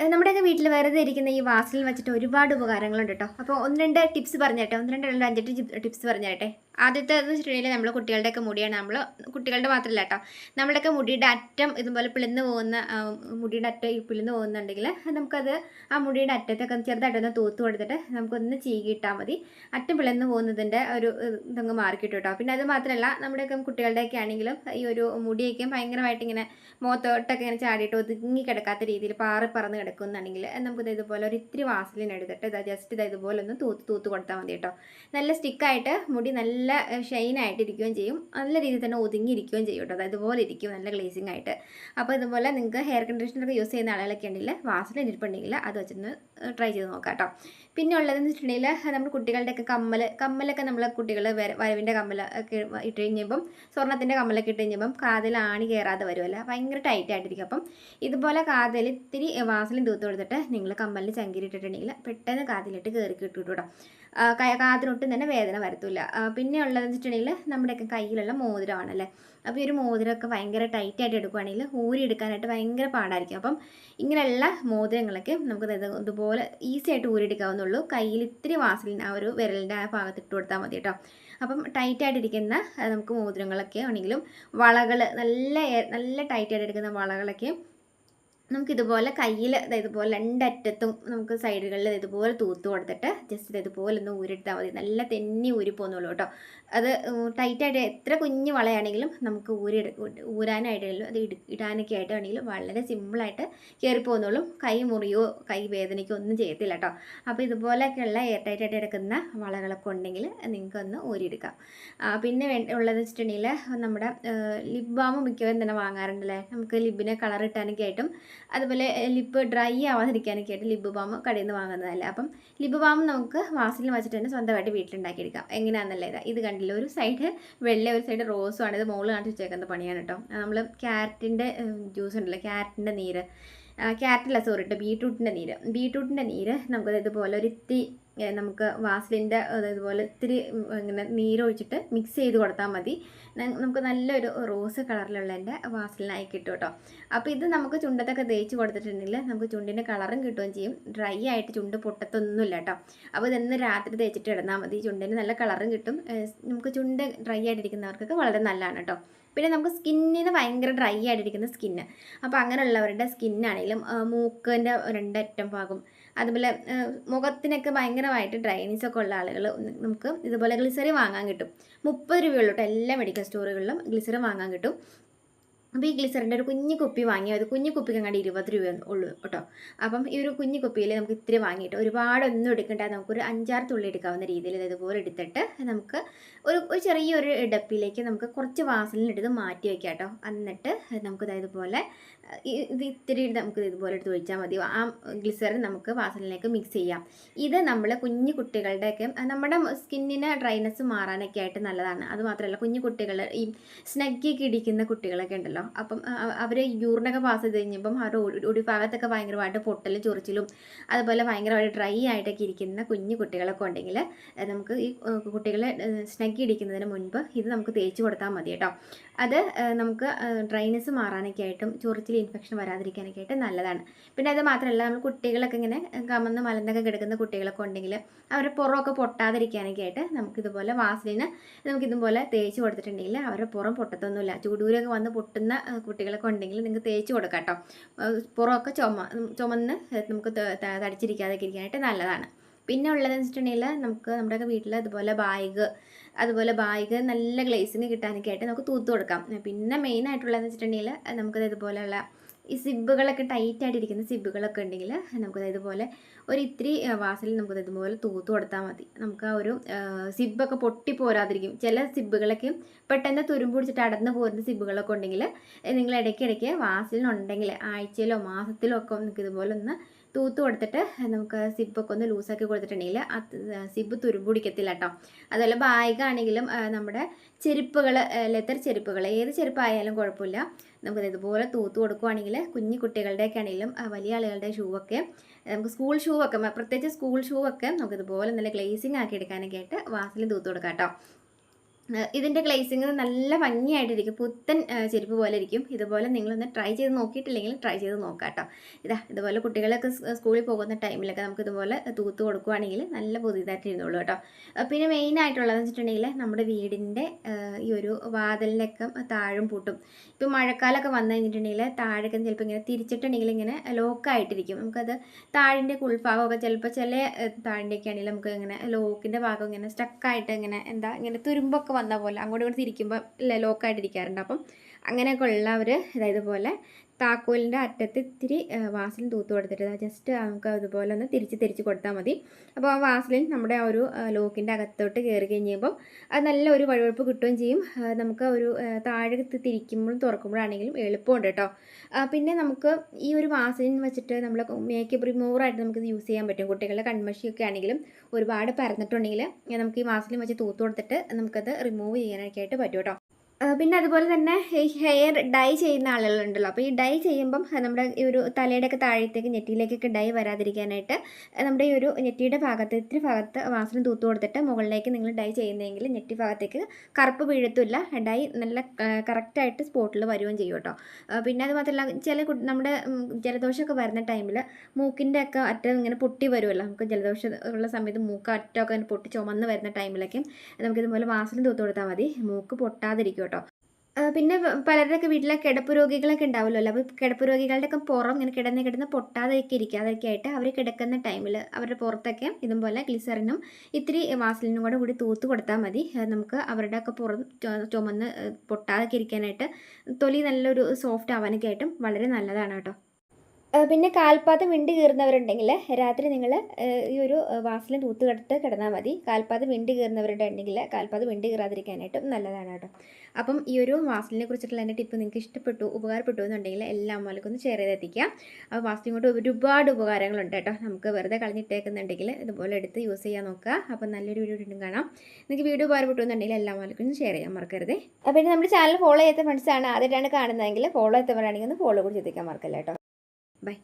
നമ്മുടെയൊക്കെ വീട്ടിൽ വെറുതെ ഇരിക്കുന്ന ഈ വാസിൽ വെച്ചിട്ട് ഒരുപാട് ഉപകാരങ്ങളുണ്ട് കേട്ടോ. അപ്പോൾ ഒന്ന് രണ്ട് ടിപ്സ് പറഞ്ഞേട്ടെ ഒന്ന് രണ്ട് രണ്ട് അഞ്ചെട്ട് ടിപ്സ് പറഞ്ഞേട്ടെ ആദ്യത്തെ വെച്ചിട്ടുണ്ടെങ്കിൽ നമ്മൾ കുട്ടികളുടെയൊക്കെ മുടിയാണ്. നമ്മൾ കുട്ടികളുടെ മാത്രമല്ല കേട്ടോ. നമ്മുടെയൊക്കെ മുടിയുടെ അറ്റം ഇതുപോലെ പിളിന്ന് പോകുന്ന മുടിയുടെ അറ്റം പിളിന്ന് പോകുന്നുണ്ടെങ്കിൽ നമുക്കത് ആ മുടിയുടെ അറ്റത്തൊക്കെ ചെറുതായിട്ടൊന്ന് തൂത്ത് കൊടുത്തിട്ട് നമുക്കൊന്ന് ചീകിയിട്ടാൽ മതി. അറ്റം പിളന്ന് പോകുന്നതിന്റെ ഒരു ഇതങ്ങ് മാറിക്കിട്ടും കേട്ടോ. പിന്നെ അത് മാത്രമല്ല നമ്മുടെയൊക്കെ കുട്ടികളുടെയൊക്കെ ആണെങ്കിലും ഈ ഒരു മുടിയൊക്കെ ഭയങ്കരമായിട്ട് ഇങ്ങനെ മുഖത്തോട്ടൊക്കെ ഇങ്ങനെ ചാടിയിട്ട് ഒതുങ്ങി കിടക്കാത്ത രീതിയിൽ പാറി പറന്ന് കിടക്കുന്നുണ്ടെങ്കിൽ നമുക്കിത് ഇതുപോലെ ഒരു ഇത്തിരി വാസലിൻ എടുത്തിട്ട് ഇതാ ജസ്റ്റ് ഇത് ഇതുപോലെ ഒന്ന് തൂത്ത് തൂത്ത് കൊടുത്താൽ മതി കേട്ടോ. നല്ല സ്റ്റിക്കായിട്ട് മുടി നല്ല ഷൈൻ ആയിട്ട് ഇരിക്കുകയും ചെയ്യും. നല്ല രീതിയിൽ തന്നെ ഒതുങ്ങിയിരിക്കുകയും ചെയ്യും കേട്ടോ. അതായത് ഇതുപോലെ ഇരിക്കും നല്ല ഗ്ലേസിംഗ് ആയിട്ട്. അപ്പോൾ ഇതുപോലെ നിങ്ങൾക്ക് ഹെയർ കണ്ടീഷണറൊക്കെ യൂസ് ചെയ്യുന്ന ആളുകളൊക്കെ ഉണ്ടെങ്കിൽ വാസന ഇരിപ്പുണ്ടെങ്കിൽ അത് വെച്ചൊന്ന് ട്രൈ ചെയ്ത് നോക്കാം കേട്ടോ. പിന്നെ ഉള്ളതെന്ന് വെച്ചിട്ടുണ്ടെങ്കിൽ നമ്മുടെ കുട്ടികളുടെയൊക്കെ കമ്മൽ കമ്മലൊക്കെ നമ്മൾ കുട്ടികൾ വരവിന്റെ കമ്മൽ ഒക്കെ ഇട്ട് കഴിഞ്ഞപ്പം സ്വർണത്തിന്റെ കമ്മലൊക്കെ ഇട്ട് കഴിഞ്ഞപ്പം കാതിൽ ആണി കയറാതെ വരുമല്ലോ ഭയങ്കര ടൈറ്റ് ആയിട്ടിരിക്കും. അപ്പം ഇതുപോലെ കാതിൽ ഇത്തിരി വാസലിൻ തൂത്ത് കൊടുത്തിട്ട് നിങ്ങൾ കമ്മലിൽ ചങ്കിരിട്ടിട്ടുണ്ടെങ്കിൽ പെട്ടെന്ന് കാതിലിട്ട് കയറി കിട്ടും കേട്ടോ. കാതിനൊട്ടും തന്നെ വേദന വരത്തില്ല. പിന്നെ ഉള്ളതെന്ന് വെച്ചിട്ടുണ്ടെങ്കിൽ നമ്മുടെയൊക്കെ കയ്യിലുള്ള മോതിരമാണല്ലേ? അപ്പോൾ ഈ ഒരു മോതിരമൊക്കെ ഭയങ്കര ടൈറ്റ് ആയിട്ട് എടുക്കുകയാണെങ്കിൽ ഊരി എടുക്കാനായിട്ട് ഭയങ്കര പാടായിരിക്കും. അപ്പം ഇങ്ങനെയുള്ള മോതിരങ്ങളൊക്കെ നമുക്ക് ഇത് ഇതുപോലെ ഈസി ആയിട്ട് ഊരിയെടുക്കാവുന്നുള്ളൂ കയ്യിൽ ഇത്തിരി വാസലിൻ ആ ഒരു വിരലിന്റെ ആ ഭാഗത്ത് ഇട്ട് കൊടുത്താൽ മതി കേട്ടോ. അപ്പം ടൈറ്റ് ആയിട്ടിരിക്കുന്ന ആ, നമുക്ക് മോതിരങ്ങളൊക്കെ ആണെങ്കിലും വളകൾ നല്ല നല്ല ടൈറ്റ് ആയിട്ട് എടുക്കുന്ന വളകളൊക്കെ നമുക്കിതുപോലെ കയ്യിൽ ഇതുപോലെ രണ്ടറ്റത്തും നമുക്ക് സൈഡുകളിൽ ഇതുപോലെ തൂത്ത് കൊടുത്തിട്ട് ജസ്റ്റ് ഇതുപോലെ ഒന്ന് ഊരിട്ടാൽ മതി. നല്ല തെന്നി ഊരി പോകുന്നുള്ളൂ കേട്ടോ. അത് ടൈറ്റായിട്ട് എത്ര കുഞ്ഞു വളയാണെങ്കിലും നമുക്ക് ഊരി ഊരാനായിട്ടാണെങ്കിലും അത് ഇട- ഇടാനൊക്കെ ആയിട്ടാണെങ്കിലും വളരെ സിമ്പിളായിട്ട് കയറി പോകുന്നുള്ളൂ കൈ മുറിയോ കൈ വേദനയ്ക്കോ ഒന്നും ചെയ്യത്തില്ല കേട്ടോ. അപ്പോൾ ഇതുപോലെയൊക്കെയുള്ള എയർ ടൈറ്റായിട്ട് എടുക്കുന്ന വളകളൊക്കെ ഉണ്ടെങ്കിൽ നിങ്ങൾക്കൊന്ന് ഊരിയെടുക്കാം. പിന്നെ ഉള്ളതെന്ന് വെച്ചിട്ടുണ്ടെങ്കിൽ നമ്മുടെ ലിബ് ബാം മിക്കവരും തന്നെ വാങ്ങാറുണ്ടല്ലേ? നമുക്ക് ലിബിനെ കളർ ഇട്ടാനൊക്കെ ആയിട്ടും അതുപോലെ ലിപ്പ് ഡ്രൈ ആവാതിരിക്കാനൊക്കെ ആയിട്ട് ലിബ് ബാം കടയിൽ നിന്ന് വാങ്ങുന്നതല്ല. അപ്പം ലിബ് ബാം നമുക്ക് വാസിൽ വെച്ചിട്ട് തന്നെ സ്വന്തമായിട്ട് വീട്ടിലുണ്ടാക്കിയെടുക്കാം. എങ്ങനെയാണെന്നല്ല ഇതാ? ഇത് കണ്ടില്ല ഒരു സൈഡ് വെള്ള ഒരു സൈഡ് റോസും ആണ്. ഇത് മോൾ കാണിച്ച് വെച്ചേക്കുന്ന പണിയാണ് കേട്ടോ. നമ്മൾ ക്യാരറ്റിന്റെ ജ്യൂസ് ഉണ്ടല്ലോ ക്യാരറ്റിന്റെ നീര്. ക്യാരറ്റല്ല സോറി കേട്ടോ ബീട്രൂട്ടിന്റെ നീര്. ബീട്രൂട്ടിന്റെ നീര് നമുക്കത് ഇതുപോലെ ഒരു ഇത്തിരി ഏ, നമുക്ക് വാസലിന്റെ ഇതുപോലെ ഇത്തിരി ഇങ്ങനെ നീരൊഴിച്ചിട്ട് മിക്സ് ചെയ്ത് കൊടുത്താൽ മതി. നമുക്ക് നല്ലൊരു റോസ് കളറിലുള്ളതിന്റെ വാസലിനായി കിട്ടും കേട്ടോ. അപ്പോൾ ഇത് നമുക്ക് ചുണ്ടത്തൊക്കെ തേച്ച് കൊടുത്തിട്ടുണ്ടെങ്കിൽ നമുക്ക് ചുണ്ടിന്റെ കളറും കിട്ടുകയും ചെയ്യും. ഡ്രൈ ആയിട്ട് ചുണ്ട് പൊട്ടത്തൊന്നുമില്ല കേട്ടോ. അപ്പോൾ ഇതെന്ന് രാത്രി തേച്ചിട്ട് ഇടന്നാൽ മതി. ചുണ്ടിന് നല്ല കളറും കിട്ടും. നമുക്ക് ചുണ്ട് ഡ്രൈ ആയിട്ടിരിക്കുന്നവർക്കൊക്കെ വളരെ നല്ലതാണ് കേട്ടോ. പിന്നെ നമുക്ക് സ്കിന്നിന് ഭയങ്കര ഡ്രൈ ആയിട്ടിരിക്കുന്ന സ്കിന്ന് അപ്പോൾ അങ്ങനെയുള്ളവരുടെ സ്കിന്നാണെങ്കിലും മൂക്കിന്റെ രണ്ടറ്റം ഭാഗം അതുപോലെ മുഖത്തിനൊക്കെ ഭയങ്കരമായിട്ട് ഡ്രൈനസ് ഒക്കെ ഉള്ള ആളുകൾ നമുക്ക് ഇതുപോലെ ഗ്ലിസറി വാങ്ങാൻ കിട്ടും. മുപ്പത് രൂപയുള്ളൂ എല്ലാ മെഡിക്കൽ സ്റ്റോറുകളിലും ഗ്ലിസറി വാങ്ങാൻ കിട്ടും. അപ്പോൾ ഈ ഗ്ലിസറിന്റെ ഒരു കുഞ്ഞു കുപ്പി വാങ്ങി അത് കുഞ്ഞു കുപ്പിക്ക് അങ്ങനെ ഇരുപത് രൂപ ഉള്ളൂ കേട്ടോ. അപ്പം ഈ ഒരു കുഞ്ഞു കുപ്പിയിൽ നമുക്ക് ഇത്തിരി വാങ്ങിയിട്ട് ഒരുപാടൊന്നും എടുക്കേണ്ട. നമുക്കൊരു അഞ്ചാറ് തുള്ളി എടുക്കാവുന്ന രീതിയിൽ ഇത് ഇതുപോലെ എടുത്തിട്ട് നമുക്ക് ഒരു ഒരു ചെറിയൊരു ഡപ്പിലേക്ക് നമുക്ക് കുറച്ച് വാസലിനെടുത്ത് മാറ്റി വയ്ക്കാം കേട്ടോ. എന്നിട്ട് നമുക്ക് ഇതുപോലെ ഇത് ഇത്തിരി നമുക്ക് ഇതുപോലെ എടുത്ത് ഒഴിച്ചാൽ മതി. ആ ഗ്ലിസറിൻ നമുക്ക് വാസലിലേക്ക് മിക്സ് ചെയ്യാം. ഇത് നമ്മൾ കുഞ്ഞു കുട്ടികളുടെയൊക്കെ നമ്മുടെ സ്കിന്നിന് ഡ്രൈനെസ് മാറാനൊക്കെ ആയിട്ട് നല്ലതാണ്. അതുമാത്രമല്ല കുഞ്ഞു കുട്ടികൾ ഈ സ്നഗ്ഗിയൊക്കെ ഇടിക്കുന്ന കുട്ടികളൊക്കെ ഉണ്ടല്ലോ അപ്പം അവർ യൂറിനൊക്കെ പാസ് ചെയ്ത് കഴിഞ്ഞപ്പം അവരുടെ ഒടി- ഭാഗത്തൊക്കെ ഭയങ്കരമായിട്ട് പൊട്ടലും ചൊറിച്ചിലും അതുപോലെ ഭയങ്കരമായിട്ട് ഡ്രൈ ആയിട്ടൊക്കെ ഇരിക്കുന്ന കുഞ്ഞു കുട്ടികളൊക്കെ ഉണ്ടെങ്കിൽ നമുക്ക് ഈ കുട്ടികളെ സ്നഗ്ഗി ഇടിക്കുന്നതിന് മുൻപ് ഇത് നമുക്ക് തേച്ച് കൊടുത്താൽ മതി കേട്ടോ. അത് നമുക്ക് ഡ്രൈനസ് മാറാനൊക്കെ ആയിട്ടും ചൊറിച്ചിൽ ഇൻഫെക്ഷൻ വരാതിരിക്കാനൊക്കെ ആയിട്ട് നല്ലതാണ്. പിന്നെ അത് മാത്രമല്ല നമ്മൾ കുട്ടികളൊക്കെ ഇങ്ങനെ കമന്ന് മലന്നൊക്കെ കിടക്കുന്ന കുട്ടികളൊക്കെ ഉണ്ടെങ്കിൽ അവരെ പുറമൊക്കെ പൊട്ടാതിരിക്കാനൊക്കെ ആയിട്ട് നമുക്കിതുപോലെ വാസലിന് നമുക്കിതുപോലെ തേച്ച് കൊടുത്തിട്ടുണ്ടെങ്കിൽ അവരുടെ പുറം പൊട്ടത്തൊന്നുമില്ല. ചൂടൂരൊക്കെ വന്ന് പൊട്ടുന്ന ആ, കുട്ടികളൊക്കെ ഉണ്ടെങ്കിൽ നിങ്ങൾക്ക് തേച്ച് കൊടുക്കാം കേട്ടോ. പുറമൊക്കെ ചുമ ചുമന്ന് നമുക്ക് തടിച്ചിരിക്കാതൊക്കെ ഇരിക്കാനായിട്ട് നല്ലതാണ്. പിന്നെ ഉള്ളതെന്ന് വെച്ചിട്ടുണ്ടെങ്കിൽ നമുക്ക് നമ്മുടെ വീട്ടിൽ അതുപോലെ ബാഗ് അതുപോലെ ബാഗ് നല്ല ഗ്ലേസിന് കിട്ടാനൊക്കെ ആയിട്ട് നമുക്ക് തൂത്ത് കൊടുക്കാം. പിന്നെ മെയിൻ ആയിട്ടുള്ളതെന്ന് വെച്ചിട്ടുണ്ടെങ്കിൽ നമുക്കത് ഇതുപോലെയുള്ള ഈ സിബുകളൊക്കെ ടൈറ്റ് ആയിട്ടിരിക്കുന്ന സിബുകളൊക്കെ ഉണ്ടെങ്കിൽ നമുക്കത് ഇതുപോലെ ഒരു ഇത്തിരി വാസലിൽ നമുക്കത് ഇതുപോലെ തൂത്ത് കൊടുത്താൽ മതി. നമുക്ക് ആ ഒരു സിബൊക്കെ പൊട്ടി പോരാതിരിക്കും. ചില സിബുകളൊക്കെ പെട്ടെന്ന് തുരുമ്പ് പിടിച്ചിട്ട് അടന്ന് പോരുന്ന സിബുകളൊക്കെ ഉണ്ടെങ്കിൽ നിങ്ങൾ ഇടയ്ക്കിടയ്ക്ക് വാസലിനുണ്ടെങ്കിൽ ആഴ്ചയിലോ മാസത്തിലോ ഒക്കെ നിങ്ങൾക്ക് ഇതുപോലെ ഒന്ന് തൂത്ത് കൊടുത്തിട്ട് നമുക്ക് സിബൊക്കെ ഒന്ന് ലൂസാക്കി കൊടുത്തിട്ടുണ്ടെങ്കിൽ ആ സിബ് തുരുമ്പുടിക്കത്തില്ല കേട്ടോ അതുപോലെ ബാഗാണെങ്കിലും നമ്മുടെ ചെരുപ്പുകൾ ലെതർ ചെരുപ്പുകൾ ഏത് ചെരുപ്പായാലും കുഴപ്പമില്ല. നമുക്ക് ഇതുപോലെ തൂത്ത് കൊടുക്കുവാണെങ്കിൽ കുഞ്ഞു കുട്ടികളുടെയൊക്കെ ആണെങ്കിലും വലിയ ആളുകളുടെ ഷൂ ഒക്കെ നമുക്ക് സ്കൂൾ ഷൂ ഒക്കെ മ- പ്രത്യേകിച്ച് സ്കൂൾ ഷൂ ഒക്കെ നമുക്ക് ഇതുപോലെ നല്ല ഗ്ലേസിങ് ആക്കി എടുക്കാനൊക്കെ ആയിട്ട് വാസിൽ തൂത്ത് കൊടുക്കാം കേട്ടോ ഇതിന്റെ ഗ്ലേസിങ് നല്ല ഭംഗിയായിട്ടിരിക്കും. പുത്തൻ ചെരുപ്പ് പോലെ ഇരിക്കും ഇതുപോലെ നിങ്ങളൊന്ന് ട്രൈ ചെയ്ത് നോക്കിയിട്ടില്ലെങ്കിൽ ട്രൈ ചെയ്ത് നോക്കാം കേട്ടോ ഇതാ ഇതുപോലെ കുട്ടികളൊക്കെ സ്കൂളിൽ പോകുന്ന ടൈമിലൊക്കെ നമുക്ക് ഇതുപോലെ തൂത്ത് കൊടുക്കുവാണെങ്കിൽ നല്ല പുതിയതായിട്ട് ഇരുന്നുള്ളൂ കേട്ടോ പിന്നെ മെയിൻ ആയിട്ടുള്ളതെന്ന് വെച്ചിട്ടുണ്ടെങ്കിൽ നമ്മുടെ വീടിന്റെ ഈ ഒരു വാതിലിനൊക്കെ താഴും പൂട്ടും. ഇപ്പം മഴക്കാലമൊക്കെ വന്നു കഴിഞ്ഞിട്ടുണ്ടെങ്കിൽ താഴൊക്കെ ചിലപ്പോൾ ഇങ്ങനെ തിരിച്ചിട്ടുണ്ടെങ്കിൽ ഇങ്ങനെ ലോക്കായിട്ടിരിക്കും നമുക്കത് താഴിന്റെ ഉൾഭാഗമൊക്കെ ചിലപ്പോൾ ചില താഴിന്റെയൊക്കെ ആണെങ്കിൽ നമുക്ക് ഇങ്ങനെ ലോക്കിന്റെ ഭാഗം ഇങ്ങനെ സ്റ്റക്കായിട്ട് ഇങ്ങനെ എന്താ ഇങ്ങനെ തുരുമ്പൊക്കെ വന്ന പോലെ അങ്ങോട്ട് ഇങ്ങോട്ട് തിരിക്കുമ്പോൾ ലോക്കായിട്ടിരിക്കാറുണ്ട് അപ്പം അങ്ങനെയൊക്കെ ഉള്ളവർ അതായത് പോലെ താക്കോലിന്റെ അറ്റത്ത് ഇത്തിരി വാസലിൻ തൂത്ത് കൊടുത്തിട്ട് ജസ്റ്റ് നമുക്ക് അതുപോലെ ഒന്ന് തിരിച്ച് തിരിച്ച് കൊടുത്താൽ മതി. അപ്പോൾ ആ വാസലിൻ നമ്മുടെ ഒരു ലോക്കിന്റെ അകത്തോട്ട് കയറി കഴിയുമ്പോൾ അത് നല്ല ഒരു വഴുവഴുപ്പ് കിട്ടുകയും ചെയ്യും. നമുക്ക് ഒരു താഴെത്ത് തിരിക്കുമ്പോഴും തുറക്കുമ്പോഴാണെങ്കിലും എളുപ്പമുണ്ട് കേട്ടോ. പിന്നെ നമുക്ക് ഈ ഒരു വാസലിൻ വെച്ചിട്ട് നമ്മൾ മേക്കപ്പ് റിമൂവറായിട്ട് നമുക്കിത് യൂസ് ചെയ്യാൻ പറ്റും. കുട്ടികളുടെ കൺമഷിയൊക്കെ ആണെങ്കിലും ഒരുപാട് പരന്നിട്ടുണ്ടെങ്കിൽ നമുക്ക് ഈ വാസലിൻ വെച്ച് തൂത്ത് കൊടുത്തിട്ട് നമുക്കത് റിമൂവ് ചെയ്യാനൊക്കെ ആയിട്ട് പറ്റും കേട്ടോ. പിന്നെ അതുപോലെ തന്നെ ഈ ഹെയർ ഡൈ ചെയ്യുന്ന ആളുകളുണ്ടല്ലോ. അപ്പോൾ ഈ ഡൈ ചെയ്യുമ്പം നമ്മുടെ ഈ ഒരു തലയുടെയൊക്കെ താഴത്തേക്ക് നെറ്റിയിലേക്കൊക്കെ ഡൈ വരാതിരിക്കാനായിട്ട് നമ്മുടെ ഈ ഒരു നെറ്റിയുടെ ഭാഗത്ത് ഇത്തിരി ഭാഗത്ത് വാസന തൂത്ത് കൊടുത്തിട്ട് മുകളിലേക്ക് നിങ്ങൾ ഡൈ ചെയ്യുന്നതെങ്കിൽ നെറ്റി ഭാഗത്തേക്ക് കറുപ്പ് വീഴത്തില്ല ഡൈ നല്ല കറക്റ്റായിട്ട് സ്പോട്ടിൽ വരികയും ചെയ്യും കേട്ടോ. പിന്നെ അത് മാത്രമല്ല ചില നമ്മുടെ ജലദോഷമൊക്കെ വരുന്ന ടൈമിൽ മൂക്കിന്റെ ഒക്കെ അറ്റം ഇങ്ങനെ പൊട്ടി വരുമല്ലോ. നമുക്ക് ജലദോഷം ഉള്ള സമയത്ത് മൂക്ക് അറ്റമൊക്കെ ഇങ്ങനെ പൊട്ടി ചുമന്ന് വരുന്ന ടൈമിലൊക്കെ നമുക്കിതുപോലെ വാസന തൂത്ത് കൊടുത്താൽ മതി. മൂക്ക് പൊട്ടാതിരിക്കും കേട്ടോ. പിന്നെ പലരുടെയൊക്കെ വീട്ടിലെ കിടപ്പ് രോഗികളൊക്കെ ഉണ്ടാവുമല്ലോ അപ്പോൾ കിടപ്പ് രോഗികളുടെ ഒക്കെ പുറം ഇങ്ങനെ കിടന്ന് കിടന്ന് പൊട്ടാതെയൊക്കെ ഇരിക്കാതൊക്കെ ആയിട്ട് അവർ കിടക്കുന്ന ടൈമിൽ അവരുടെ പുറത്തൊക്കെ ഇതുപോലെ ഗ്ലിസറിനും ഇത്തിരി വാസലിനും കൂടെ കൂടി തൂത്ത് കൊടുത്താൽ മതി. നമുക്ക് അവരുടെ ഒക്കെ പുറം ചുമന്ന് പൊട്ടാതൊക്കെ ഇരിക്കാനായിട്ട് തൊലി നല്ലൊരു സോഫ്റ്റ് ആവാനൊക്കെ ആയിട്ടും വളരെ നല്ലതാണ് കേട്ടോ. പിന്നെ കാൽപാദം വിണ്ടി കീറുന്നവരുണ്ടെങ്കിൽ രാത്രി നിങ്ങൾ ഈ ഒരു വാസലിൻ തൂത്ത് കെടുത്ത് കിടന്നാൽ മതി. കാൽപാദം വിണ്ട് കീറുന്നവരുണ്ടെങ്കിൽ കാൽപാദം വിണ്ട് കീറാതിരിക്കാനായിട്ടും നല്ലതാണ് കേട്ടോ. അപ്പം ഈ ഒരു വാസലിനെ കുറിച്ചിട്ടുള്ള എന്റെ ടിപ്പ് നിങ്ങൾക്ക് ഇഷ്ടപ്പെട്ടു ഉപകാരപ്പെട്ടു എന്നുണ്ടെങ്കിൽ എല്ലാ അമ്മമാർക്കും ഒന്ന് ഷെയർ ചെയ്തെത്തിക്കാം. അപ്പോൾ വാസലിൻ കൊണ്ട് ഒരുപാട് ഉപകാരങ്ങളുണ്ട് കേട്ടോ. നമുക്ക് വെറുതെ കളഞ്ഞിട്ടേക്കുന്നുണ്ടെങ്കിൽ ഇതുപോലെ എടുത്ത് യൂസ് ചെയ്യാൻ നോക്കുക. അപ്പം നല്ലൊരു വീഡിയോ ഇട്ടും കാണാം. നിങ്ങൾക്ക് വീഡിയോ ഉപകാരപ്പെട്ടു എന്നുണ്ടെങ്കിൽ എല്ലാ അമ്മമാർക്കും ഷെയർ ചെയ്യാൻ മറക്കരുത്. പിന്നെ നമ്മുടെ ചാനൽ ഫോളോ ചെയ്ത ഫ്രണ്ട്സാണ് ആദ്യമായിട്ടാണ് കാണുന്നതെങ്കിൽ ഫോളോ ചെയ്തവരാണെങ്കിൽ ഒന്ന് ഫോളോ കൂടി ചെയ്തേക്കാൻ മറക്കല്ല കേട്ടോ. ബൈ